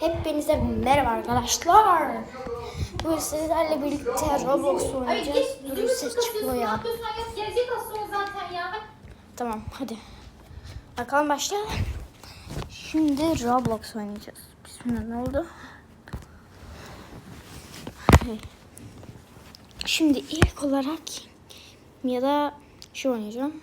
Hepinize merhaba arkadaşlar. Bugün sizlerle birlikte Roblox oynayacağız. Dur ses çıkıyor ya. Tamam hadi. Bakalım başlayalım. Şimdi Roblox oynayacağız. Bismillah ne oldu? Şimdi ilk olarak ya da şu oynayacağım.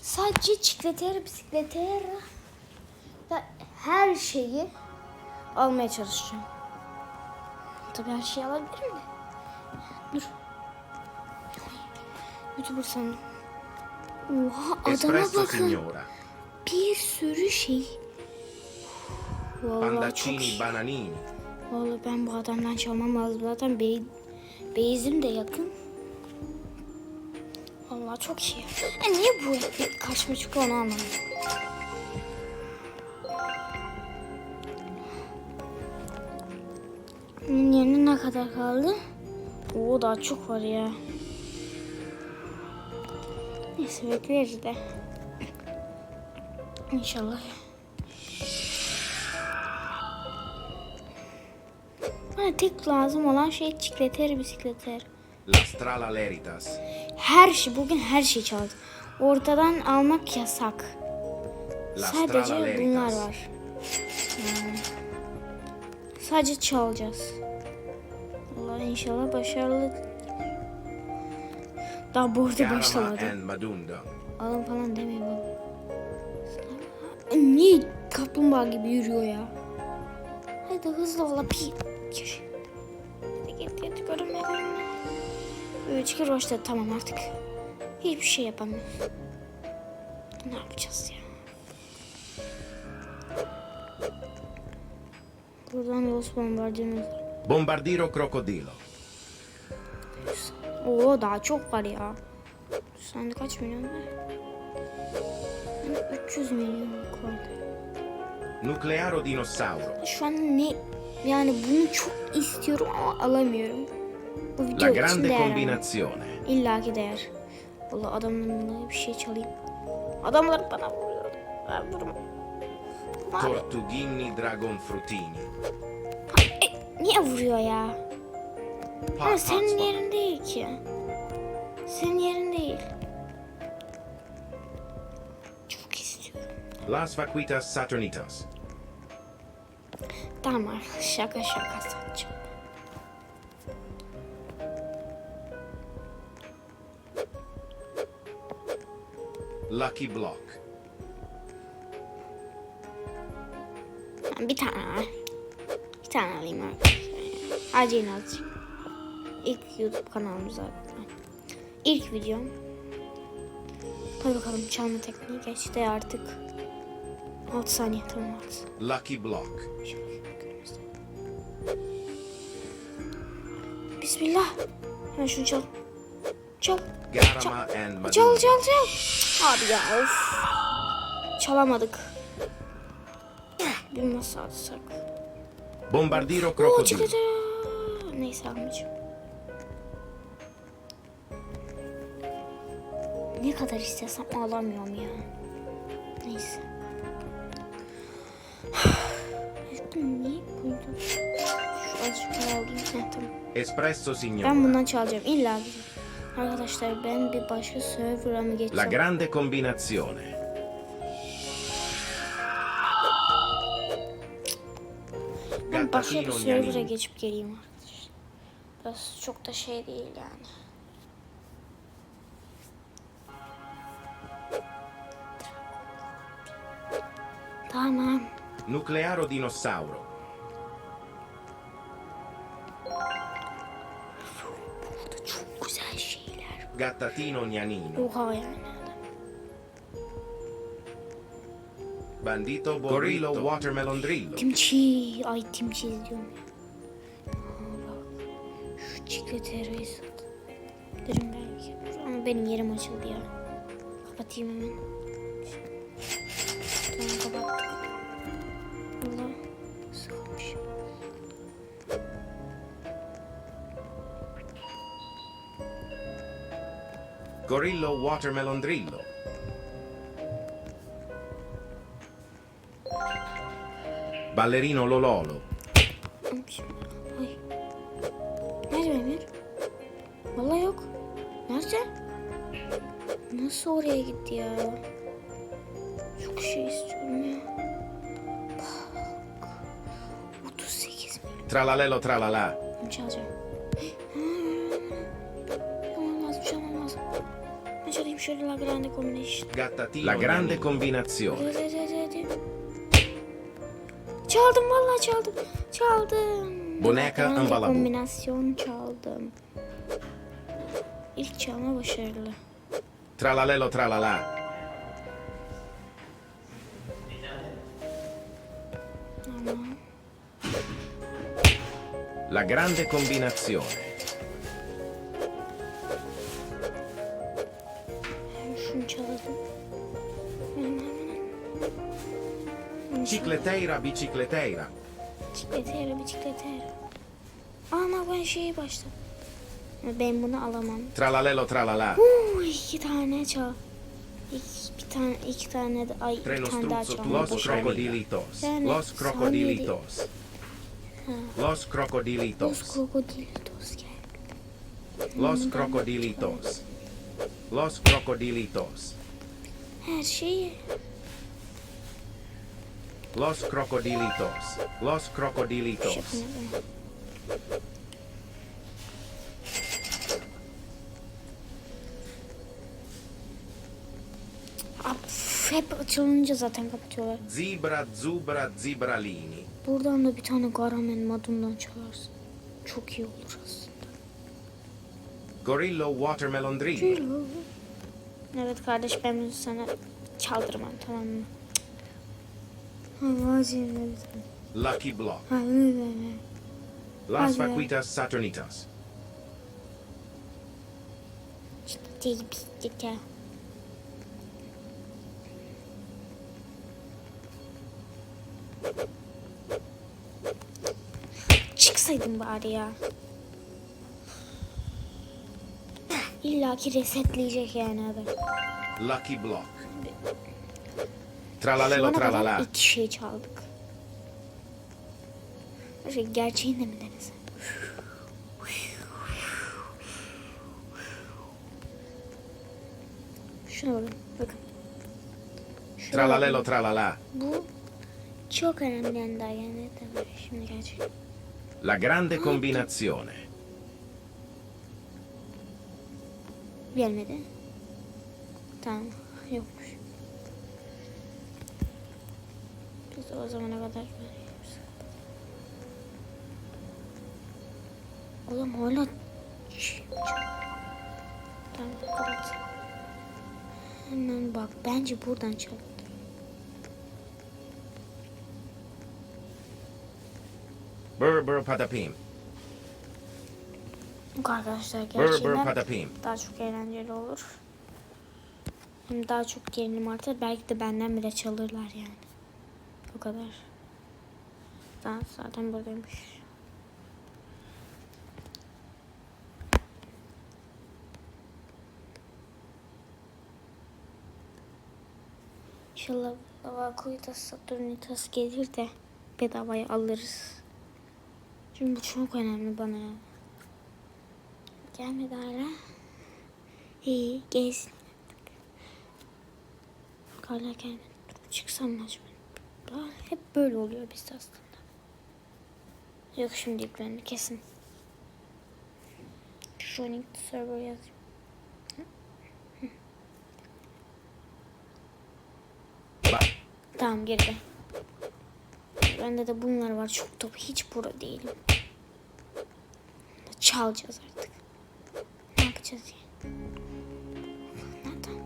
Sadece çikleter, bisikleter da her şeyi almaya çalışacağım. Tabii her şeyi alabilirim de. Dur. YouTuber sandım. Oha adama Espresso bakın. signora. Bir sürü şey. Vallahi çok Pandacini iyi. bananini. Vallahi ben bu adamdan çalmam lazım. Zaten bey, beyzim de yakın. Vallahi çok iyi. E niye bu kaçma çıkıyor onu anlamadım. Bunun yerine ne kadar kaldı? Oo daha çok var ya. Neyse bekleriz de. İnşallah. Bana tek lazım olan şey çikleter bisikleter. La strala leritas. Her şey bugün her şey çaldı. Ortadan almak yasak. Sadece bunlar var. Yani sadece çalacağız. Allah inşallah başarılı. Daha bu arada başlamadı. Alın falan demiyor bana. Niye kaplumbağa gibi yürüyor ya? Hadi hızlı ol bir. Yürü. Git git görünme görünme. Üç kere roşta tamam artık. Hiçbir şey yapamam. Ne yapacağız ya? Buradan Los Bombardinos. Bombardiro crocodilo. Oo daha çok var ya. Sen kaç milyon var? Yani 300 milyon koydu. Nuclearo dinosauro. Şu an ne yani bunu çok istiyorum ama alamıyorum. Bu La video için grande değer ama. combinazione. İlla ki değer. Valla adamlarımla bir şey çalayım. Adamlar bana vuruyor. Ben vurma. Tortughini dragon frutini. Niye vuruyor ya? Ama Hot senin hotspot. yerin değil ki. Senin yerin değil. Çok istiyorum. Las vaquitas saturnitas. Tamam şaka şaka satacağım. Lucky block. Bir tane. Bir tane alayım arkadaşlar. Acil alacağım. İlk YouTube kanalım zaten. İlk videom. Hadi bakalım çalma tekniği geçti artık. 6 saniye tamam 6. Lucky block. Bismillah. Hemen şunu çal. Çal. Madundo. Çal çal çal. Abi ya of. Çalamadık. Bir masa alsak. Bombardiro çıkacak. Neyse almayacağım. Ne kadar istesem alamıyorum ya. Neyse. Niye azıcık. Heh, tamam. Espresso signora. Ben bundan çalacağım. İlla. Arkadaşlar ben bir başka server'a mı La geçeceğim? grande combinazione. Ben başka bir server'a geçip geleyim arkadaşlar. Biraz çok da şey değil yani. Tamam. Nuclearo dinosauro. Burada çok güzel şeyler. Gattatino gnanino. Oha yani. Bandito Gorillo watermelon drillo. Timçi. Ay timçi izliyorum. Çikolatayı sat. Derim belki. Ama benim yerim açıldı ya. Kapatayım hemen. Tamam kapattık. Allah. Sıkılmış. Gorillo watermelon drillo. Ballerino Lololo. Nasıl oraya gitti ya? Çok şey istiyorum ya. Bak. 38 milyon Tralalelo tralala. çalacağım. Çalmam lazım, çalmam lazım. Ben çalayım şöyle La Grande Combination. Gattatino. La grande combinazione. Hadi hadi hadi hadi. Çaldım vallahi çaldım. Çaldım. Boneca Grande Ambalabu. Kombinasyon çaldım. İlk çalma başarılı. Tralalelo tralala. Tamam. La grande combinazione. Şunu çalalım. Hemen hemen. Cicleteira bicicleteira. Bisikletera bisikletera. Ama ben şeyi başladım. Ben bunu alamam. Tralalelo tralala. Uuu iki tane çal. İki, bir tane, iki tane de, ay Treno bir tane daha çalma Los crocodilitos. Yani Los crocodilitos. Los Los crocodilitos. gel. Los crocodilitos. Los crocodilitos. Her şeyi. Los crocodilitos. Los şey crocodilitos. Hep açılınca zaten kapatıyorlar. Zebra zubra zibralini. Buradan da bir tane Garamen madundan çalarsın. Çok iyi olur aslında. Gorillo watermelon drill. Evet kardeş ben sana çaldırmam tamam mı? Lucky block. Las vaquitas saturnitas. Ciddi bisiklet ya. Çıksaydın bari ya. İlla ki resetleyecek yani adam. Lucky block. Tralalelo tralala. iki şey çaldık. Şey, gerçeğini de mi denesem? Şuna bakın. Bakın. Şuna Tralalelo tralala. Bu çok önemli yani daha yani. Şimdi gerçek. La grande combinazione. Gelmedi. Tamam. Yokmuş. Biz o zamana kadar veriyoruz. Oğlum hala. Tamam. Hemen bak bence buradan çaldı. Brr brr patapim. Yok arkadaşlar gerçekten patapim. daha çok eğlenceli olur. Hem daha çok gerilim artar. Belki de benden bile çalırlar yani. O kadar. Zaten, zaten buradaymış. İnşallah Lavakuitas Saturnitas gelir de bedavaya alırız. Bu çok önemli bana. Gelmedi hala. İyi gelsin. Hala gelmedi. Çıksam mı hep böyle oluyor bizde aslında. Yok şimdi yüklendi kesin. Joining the server yazayım. Tamam girdi. Bende de bunlar var. Çok top. Hiç pro değilim. Çalacağız artık. Ne yapacağız ya? Nereden?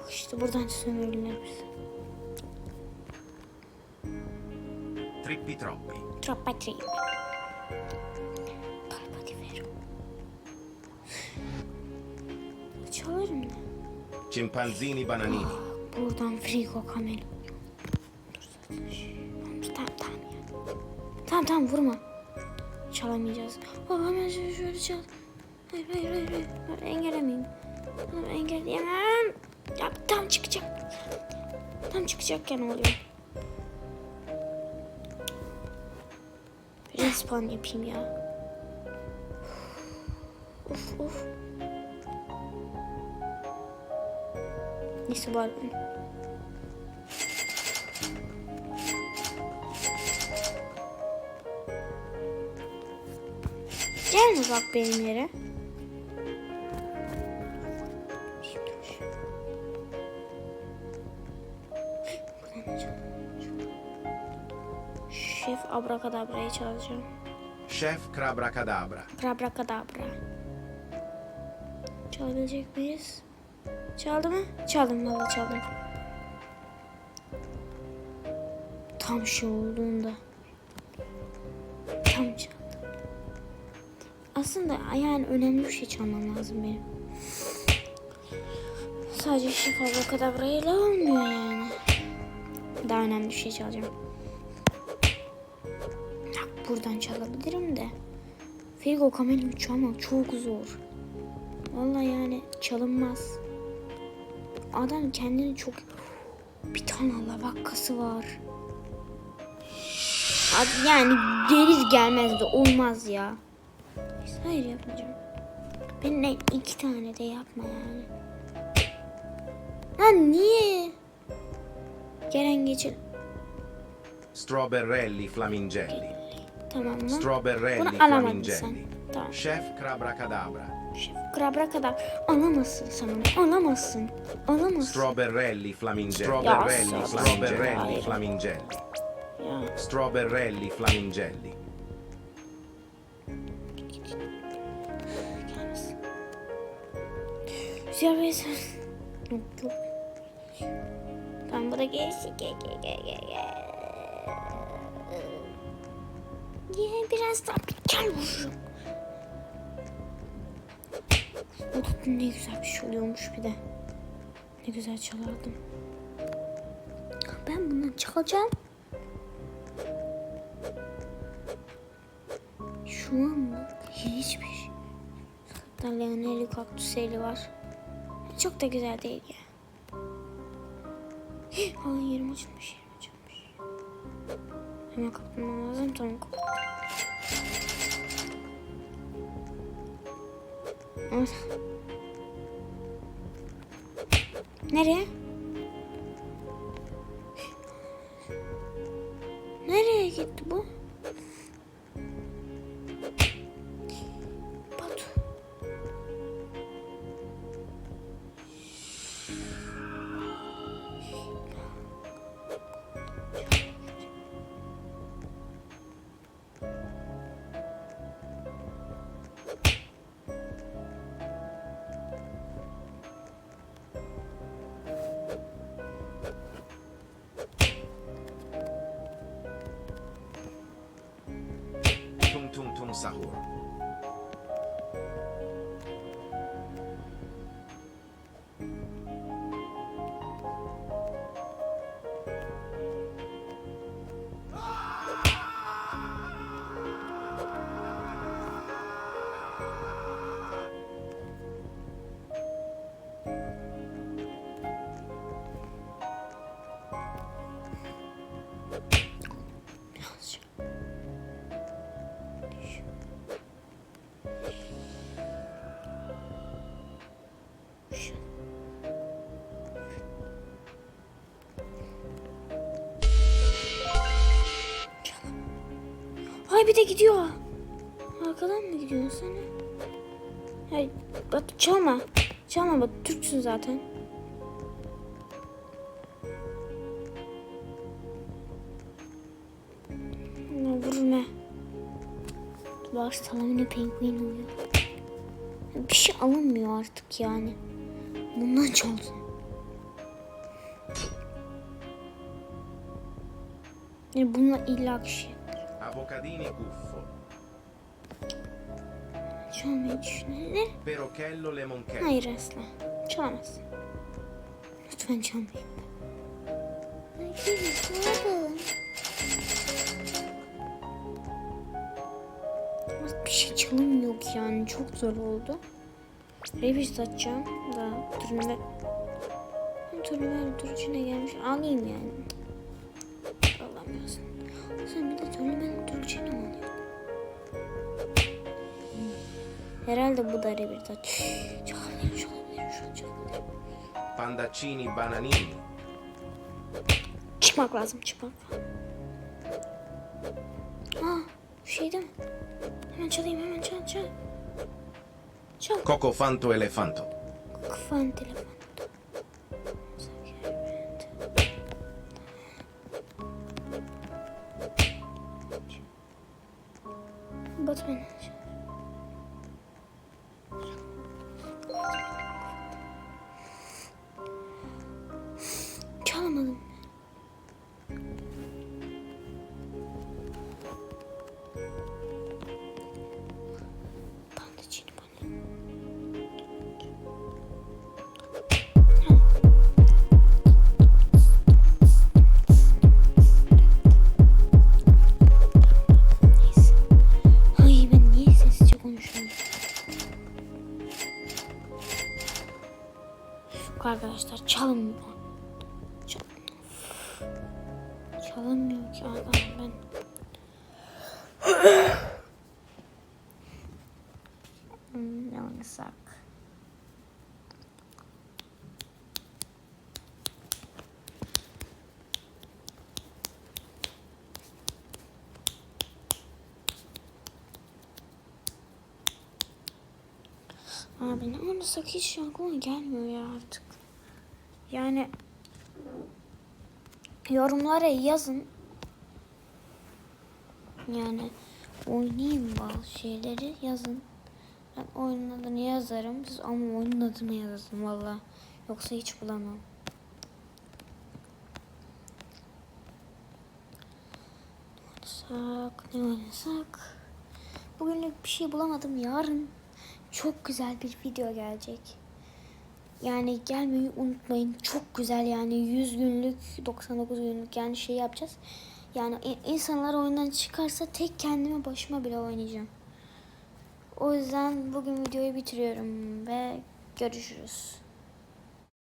Bak işte buradan sömürürler bizi. Trippi troppi. Troppa trip. Palpa di vero. Çalarım da. Chimpanzini bananini. Buradan frigo kamera. Tamam tamam vurma. Çalamayacağız. Aa, hemen şöyle, çal. Hayır hayır hayır. hayır. Ben engellemeyeyim. Tamam engelleyemem. Ya tam çıkacak. Tam çıkacakken oluyor. spawn yapayım ya. Of of. Neyse var. Gelme bak benim yere. Şef abrakadabrayı çalacağım. Chef Crabrakadabra. Abracadabra. Çalabilecek miyiz? Çaldı mı? Çaldım valla çaldım. Tam şey olduğunda. Tam çaldım. Aslında yani önemli bir şey çalmam lazım benim. Sadece şef abracadabrayla olmuyor yani. Daha önemli bir şey çalacağım. Buradan çalabilirim de. Frigo kamelin çalmak çok zor. Vallahi yani çalınmaz. Adam kendini çok... Bir tane Allah vakkası var. Yani gelir gelmez de olmaz ya. Neyse, Hayır yapmayacağım. Benimle iki tane de yapma yani. Lan niye? Gelen geçin. Strawberrelli Flamingelli. Tamam mı? Strawberrelli Bunu alamadın sen. Flamingelli. Tamam. Chef Crabrakadabra. Şef krabra kadar alamazsın sen onu. Alamazsın. Alamazsın. Strawberrelli Flamingelli. Strawberry. Flamingelli. Flamingelli. Ya. Strawberrelli Flamingelli. Güzel bir eser. Yok yok. Tamam bu da gelsin. Gel gel gel gel gel. Biraz daha bir gel vururum. O ne güzel bir şey oluyormuş bir de. Ne güzel çalardım. Ben bundan çalacağım. Şu an bak hiçbir. Hatta Leonelli kaktüs eli var. Çok da güzel değil ya. Ay yerim açılmış yerim açılmış. Hemen kapatmam lazım tamam kapat. Nereye? Nereye gitti bu? Bir de gidiyor. Arkadan mı gidiyorsun sen? Hayır, Batu çalma. Çalma Batu, Türksün zaten. Ne vurma. Var salamine penguen oluyor. Bir şey alınmıyor artık yani. Bundan çaldın. Yani bununla illa bir şey. Avocadini Guffo. Çalmayı düşünenler. Perochello Lemoncello. Hayır asla. Çalamazsın. Lütfen çalmayın. Yapalım? Ama Bir şey çalınmıyor ki yani. Çok zor oldu. Reviz satacağım da turnuva turnuva turcuna gelmiş. Alayım yani. Herhalde bu da bir taç. Çalabilirim, şu. Pandaccini bananini. Çıkmak lazım, çıkmak. Aa, şu şey değil mi? Hemen çalayım, hemen çal, çal. Çal. Cocofanto elefanto. Kafan telefon. Batman. Arkadaşlar çalınmıyor. Çal Çalınmıyor ki arkadaşlar ben. Hmm, ne oynasak? Abi ne oynasak hiç aklıma gelmiyor ya artık. Yani yorumlara yazın. Yani oynayayım bazı şeyleri yazın. Ben oyunun adını yazarım. Siz ama oyunun adını yazın valla. Yoksa hiç bulamam. Ne oynasak? Ne oynasak? Bugünlük bir şey bulamadım. Yarın çok güzel bir video gelecek. Yani gelmeyi unutmayın. Çok güzel yani 100 günlük, 99 günlük yani şey yapacağız. Yani in- insanlar oyundan çıkarsa tek kendime başıma bile oynayacağım. O yüzden bugün videoyu bitiriyorum ve görüşürüz.